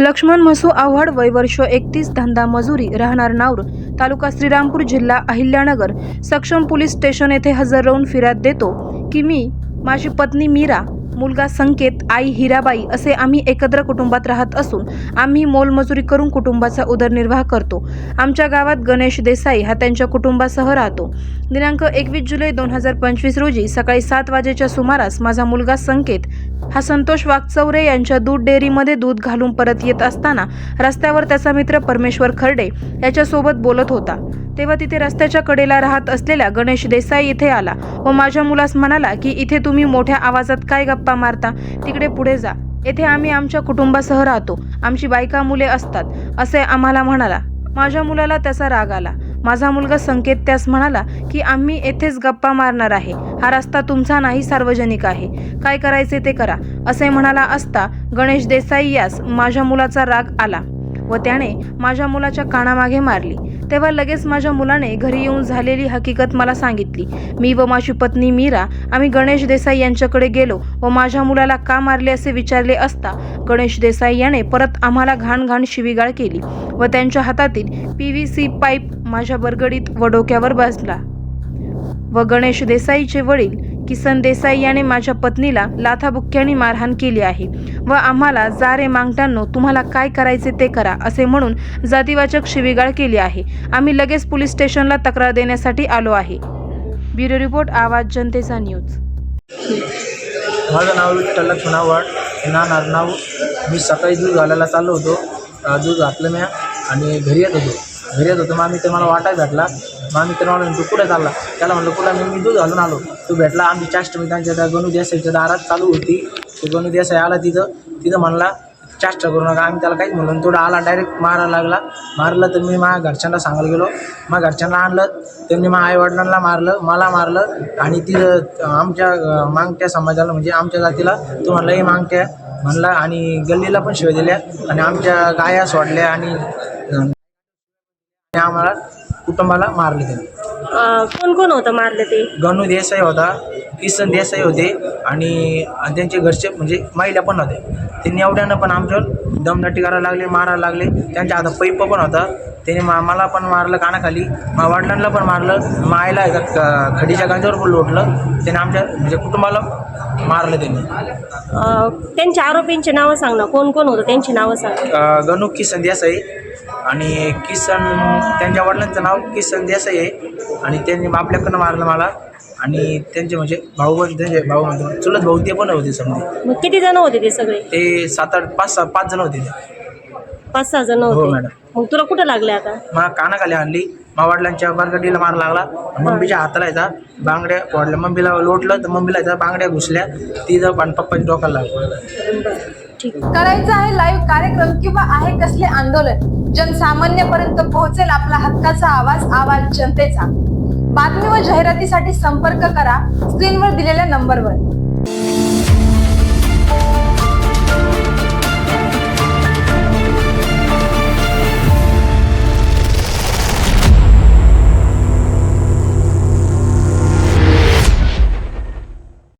लक्ष्मण म्हसू आव्हाड वय वर्ष एकतीस धंदा मजुरी राहणार नावर तालुका श्रीरामपूर जिल्हा अहिल्यानगर सक्षम पोलीस स्टेशन येथे हजर राहून फिर्याद देतो. की मी माझी पत्नी मीरा मुलगा संकेत आई हिराबाई असे आम्ही एकत्र कुटुंबात राहत असून आम्ही मोलमजुरी करून कुटुंबाचा उदरनिर्वाह करतो. आमच्या गावात गणेश देसाई हा त्यांच्या कुटुंबासह राहतो. दिनांक एकवीस जुलै दोन हजार पंचवीस रोजी सकाळी सात वाजेच्या सुमारास माझा मुलगा संकेत हा संतोष वागचौरे यांच्या दूध डेअरीमध्ये दूध घालून परत येत असताना रस्त्यावर त्याचा मित्र परमेश्वर खर्डे याच्यासोबत बोलत होता. तेव्हा तिथे रस्त्याच्या कडेला राहत असलेल्या गणेश देसाई इथे आला व माझ्या मुलास म्हणाला की इथे तुम्ही मोठ्या आवाजात काय गप्पा मारता? तिकडे पुढे जा. येथे आम्ही आमच्या कुटुंबासह राहतो. आमची बायका मुले असतात. असे आम्हाला म्हणाला. माझ्या मुलाला त्याचा राग आला. माझा मुलगा संकेत त्यास म्हणाला की आम्ही येथेच गप्पा मारणार आहे. हा रस्ता तुमचा नाही सार्वजनिक आहे. काय करायचे ते करा. असे म्हणाला असता गणेश देसाई यास माझ्या मुलाचा राग आला व त्याने माझ्या मुलाच्या कानामागे मारली. तेव्हा लगेच माझ्या मुलाने घरी येऊन झालेली हकीकत मला सांगितली. मी व माझी पत्नी मीरा आम्ही गणेश देसाई यांच्याकडे गेलो व माझ्या मुलाला का मारले असे विचारले असता गणेश देसाई याने परत आम्हाला घाण घाण शिवीगाळ केली व त्यांच्या हातातील पी व्ही सी पाईप माझ्या बरगडीत व डोक्यावर बसला. व गणेश देसाईचे वडील किसन देसाई याने माझ्या पत्नीला लाथाबुक्क्याने मारहाण केली आहे. व आम्हाला जा रे मांगटांनो तुम्हाला काय करायचे ते करा असे म्हणून जातीवाचक शिवीगाळ केली आहे. आम्ही लगेच पोलीस स्टेशनला तक्रार देण्यासाठी आलो आहे. ब्युरो रिपोर्ट आवाज जनतेचा न्यूज. माझं नाव विठ्ठल लक्ष्मण ना नारनाव मी सकाळी दूध घालायला चाललो होतो. दूध घातलं म्या आणि घरी येत होतो. घरी येत होतो मग आम्ही ते मला वाटायला भेटला. मग आम्ही तर म्हणलं तू कुठे चालला? त्याला म्हणलं कुठं मी मी दूध घालून आलो. तो भेटला आमची चाष्ट मी त्यांच्या त्या गणू देसाईच्या दारात चालू होती. तो गणू देसाई आला तिथं. तिथं म्हणला चाष्टा करू नका. आम्ही त्याला काहीच म्हणलो थोडा आला डायरेक्ट मारायला लागला. मारलं तर मी माझ्या घरच्यांना सांगायला गेलो. माझ्या घरच्यांना आणलं. त्यांनी माझ्या आईवडिलांना मारलं मला मारलं. आणि तिथं आमच्या मांगट्या समाजाला म्हणजे आमच्या जातीला तो म्हणला हे मांगट्या म्हणला आणि गल्लीला पण शिव दिल्या. आणि आमच्या गाया सोडल्या आणि आम्हाला कुटुंबाला मारले त्यांनी. अं, कोण कोण होतं मारलं ते? गणू देसाई होता किसन देसाई होते आणि त्यांचे घरचे म्हणजे महिला पण होते त्यांनी एवढ्यानं पण आमच्यावर दमदाटी करायला लागले मारायला लागले. त्यांच्या हातात पैप पण होता. त्याने मा मला पण मारलं कानाखाली. मा वडिलांना पण मारलं. मायला खडीच्या गांजावर पण लोटलं. त्याने आमच्या म्हणजे कुटुंबाला मारलं त्यांनी. त्यांच्या आरोपींची नावं सांग ना. कोण कोण होतं? त्यांची नावं सांग. गणू किसन देसाई आणि किसन त्यांच्या वडिलांचं नाव किसन देसाई आहे. आणि त्यांनी आपल्याकडनं मारलं मला. आणि त्यांचे म्हणजे भाऊ पण त्यांचे भाऊ म्हणतो चुलत भाऊ ते पण होते समजे. किती जण होते ते सगळे? ते सात आठ पाच सहा पाच जण होते ते. पाच सहा जण हो होते. मॅडम. मग तुला कुठं लागले आता? मला कानाखाली आणली. मा वडिलांच्या बरगडीला मार लागला. मम्मीच्या हाताला यायचा बांगड्या फोडल्या. मम्मीला लोटलं तर मम्मीला यायचा बांगड्या घुसल्या. तिथं पण पप्पाच्या डोक्याला लागलं. ठीक. करायचं आहे लाईव्ह कार्यक्रम किंवा आहे कसले आंदोलन जनसामान्यपर्यंत पोहोचेल आपला हक्काचा आवाज आवाज जनतेचा. बातमी व जाहिरातीसाठी संपर्क करा. स्क्रीनवर दिलेल्या नंबरवर